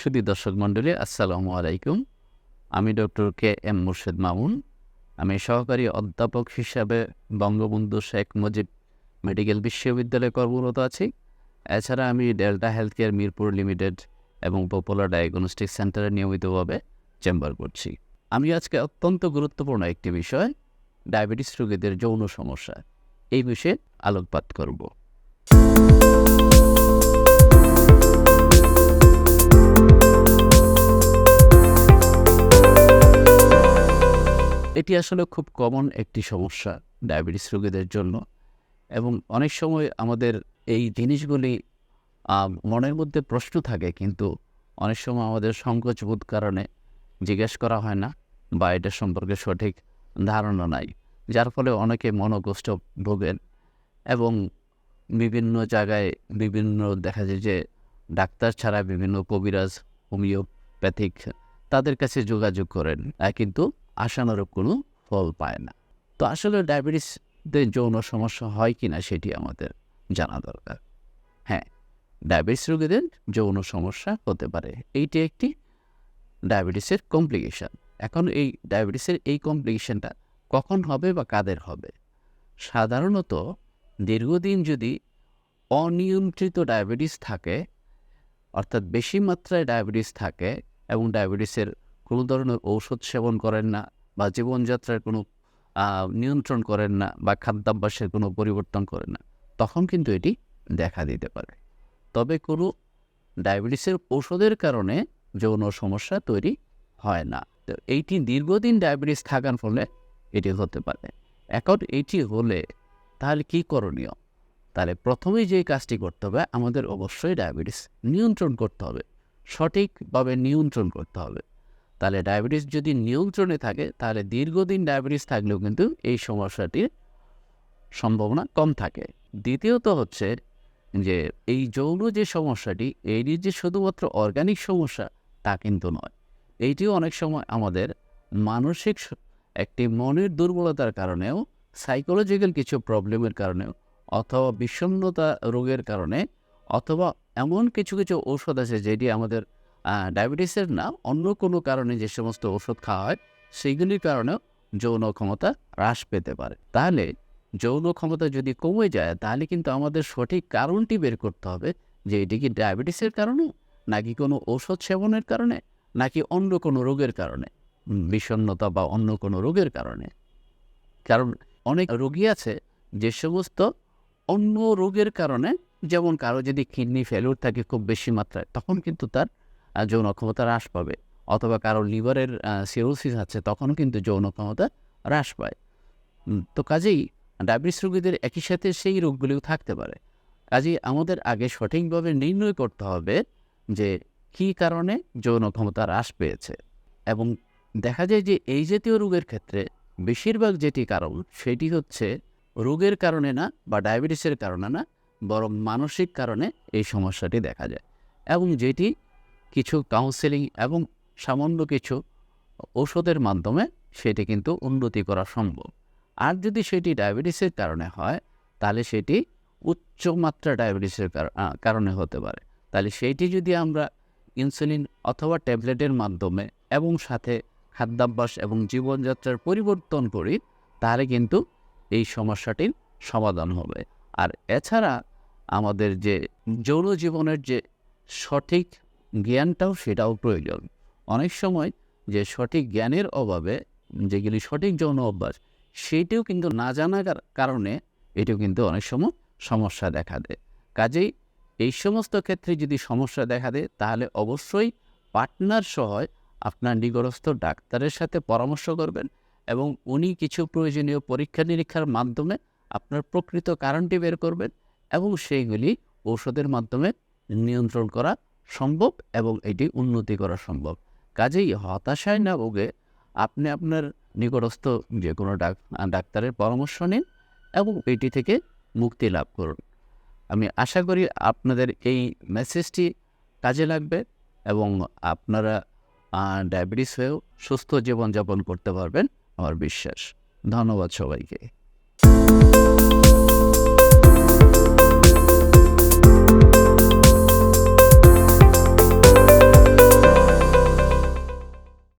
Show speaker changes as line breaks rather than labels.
সুদী দর্শক মণ্ডলী, আসসালামু আলাইকুম। আমি doctor K M Murshed Mamun. আমি সহকারী অধ্যাপক হিসাবে বঙ্গবন্ধু শেখ মুজিব মেডিকেল বিশ্ববিদ্যালয়ে কর্মরত আছি। এছাড়া আমি Delta health care Mirpur limited এবং পপুলার ডায়াগনস্টিক সেন্টারে নিয়মিতভাবে চেম্বার করছি। আমি আজকে অত্যন্ত গুরুত্বপূর্ণ একটি বিষয়, ডায়াবেটিস রোগীদের যৌন সমস্যা। এই বিষয়ে আলোকপাত করব। এটি আসলে খুব কমন একটি সমস্যা ডায়াবেটিস রোগীদের জন্য এবং অনেক সময় আমাদের এই জিনিসগুলি মনের মধ্যে প্রশ্ন থাকে কিন্তু অনেক সময় আমাদের সংকোচবোধ কারণে জিজ্ঞেস করা হয় না বা এটা সম্পর্কে সঠিক ধারণা নাই, যার ফলে অনেকে মনোকষ্ট ভোগেন এবং বিভিন্ন জায়গায় বিভিন্ন দেখা যায় যে ডাক্তার ছাড়া বিভিন্ন কবিরাজ, হোমিওপ্যাথিক তাদের কাছে যোগাযোগ করেন। কিন্তু আশানুরূপ কোনো ফল পায় না। তো আসলে ডায়াবেটিসদের যৌন সমস্যা হয় কি না সেটি আমাদের জানা দরকার। হ্যাঁ ডায়াবেটিস রোগীদের যৌন সমস্যা হতে পারে। এইটি একটি ডায়াবেটিসের কমপ্লিকেশন। এখন এই ডায়াবেটিসের এই কমপ্লিকেশনটা কখন হবে বা কাদের হবে? সাধারণত দীর্ঘদিন যদি অনিয়ন্ত্রিত ডায়াবেটিস থাকে, অর্থাৎ বেশি মাত্রায় ডায়াবেটিস থাকে এবং ডায়াবেটিসের কোনো ধরনের ঔষধ সেবন করেন না বা জীবনযাত্রার কোনো নিয়ন্ত্রণ করেন না বা খাদ্যাভ্যাসের কোনো পরিবর্তন করেন না, তখন কিন্তু এটি দেখা দিতে পারে। তবে কোনো ডায়াবেটিসের ওষুধের কারণে যৌন সমস্যা তৈরি হয় না। তো এইটি দীর্ঘদিন ডায়াবেটিস থাকার ফলে এটি হতে পারে। এখন এইটি হলে তাহলে কী করণীয়? তাহলে প্রথমেই যে কাজটি করতে হবে, আমাদের অবশ্যই ডায়াবেটিস নিয়ন্ত্রণ করতে হবে। সঠিকভাবে নিয়ন্ত্রণ করতে হবে। তাহলে ডায়াবেটিস যদি নিয়ন্ত্রণে থাকে, তাহলে দীর্ঘদিন ডায়াবেটিস থাকলেও কিন্তু এই সমস্যাটির সম্ভাবনা কম থাকে। দ্বিতীয়ত হচ্ছে যে, এই যৌন যে সমস্যাটি এটি যে শুধুমাত্র অর্গানিক সমস্যা, তা কিন্তু নয়। এইটিও অনেক সময় আমাদের মানসিক একটি মনের দুর্বলতার কারণেও সাইকোলজিক্যাল কিছু প্রবলেমের কারণেও, অথবা বিষণ্ণতা রোগের কারণে, অথবা এমন কিছু কিছু ঔষধ আছে যেটি আমাদের ডায়াবেটিসের না অন্য কোনো কারণে যে সমস্ত ওষুধ খাওয়া হয় সেইগুলির কারণেও যৌন ক্ষমতা হ্রাস পেতে পারে। তাহলে যৌন ক্ষমতা যদি কমে যায় তাহলে কিন্তু আমাদের সঠিক কারণটি বের করতে হবে যে এটি কি ডায়াবেটিসের কারণে নাকি কোনো ঔষধ সেবনের কারণে নাকি অন্য কোনো রোগের কারণে উম, বিষণ্ণতা বা অন্য কোনো রোগের কারণে। কারণ অনেক রোগী আছে যে সমস্ত অন্য রোগের কারণে যেমন কারও যদি কিডনি ফেলিউর থাকে খুব বেশি মাত্রায় তখন কিন্তু তার যৌন ক্ষমতা হ্রাস পাবে। অথবা কারও লিভারের সিরোসিস আছে, তখনও কিন্তু যৌন ক্ষমতা হ্রাস পায়। তো কাজেই ডায়াবেটিস রোগীদের একই সাথে সেই রোগগুলিও থাকতে পারে। কাজেই আমাদের আগে সঠিকভাবে নির্ণয় করতে হবে যে কী কারণে যৌন ক্ষমতা হ্রাস পেয়েছে। এবং দেখা যায় যে এই জাতীয় রোগের ক্ষেত্রে বেশিরভাগ যেটি কারণ সেটি হচ্ছে রোগের কারণে না বা ডায়াবেটিসের কারণে না, বরং মানসিক কারণে এই সমস্যাটি দেখা যায়। এবং যেটি কিছু কাউন্সেলিং এবং সামান্য কিছু ঔষধের মাধ্যমে সেটি কিন্তু উন্নতি করা সম্ভব। আর যদি সেটি ডায়াবেটিসের কারণে হয়, তাহলে সেটি উচ্চ মাত্রা ডায়াবেটিসের কার- কারণে হতে পারে। তাহলে সেইটি যদি আমরা ইনসুলিন অথবা ট্যাবলেটের মাধ্যমে এবং সাথে খাদ্যাভ্যাস এবং জীবনযাত্রার পরিবর্তন করি, তাহলে কিন্তু এই সমস্যাটির সমাধান হবে। আর এছাড়া আমাদের যে যৌন জীবনের যে সঠিক জ্ঞানটাও সেটাও প্রয়োজন। অনেক সময় যে সঠিক জ্ঞানের অভাবে যেগুলি সঠিক যৌন অভ্যাস সেইটিও কিন্তু না জানার কারণে এটিও কিন্তু অনেক সময় সমস্যা দেখা দেয়। কাজেই এই সমস্ত ক্ষেত্রে যদি সমস্যা দেখা দেয়, তাহলে অবশ্যই পার্টনার সহ আপনার নিকটস্থ ডাক্তারের সাথে পরামর্শ করবেন এবং উনি কিছু প্রয়োজনীয় পরীক্ষা নিরীক্ষার মাধ্যমে আপনার প্রকৃত কারণটি বের করবেন এবং সেইগুলি ঔষধের মাধ্যমে নিয়ন্ত্রণ করা সম্ভব এবং এটি উন্নতি করা সম্ভব। কাজেই হতাশায় না ভোগে আপনি আপনার নিকটস্থ যে কোনো ডাক- ডাক্তারের পরামর্শ নিন এবং এটি থেকে মুক্তি লাভ করুন। আমি আশা করি আপনাদের এই মেসেজটি কাজে লাগবে এবং আপনারা ডায়াবেটিস হয়েও সুস্থ জীবনযাপন করতে পারবেন, আমার বিশ্বাস। ধন্যবাদ সবাইকে।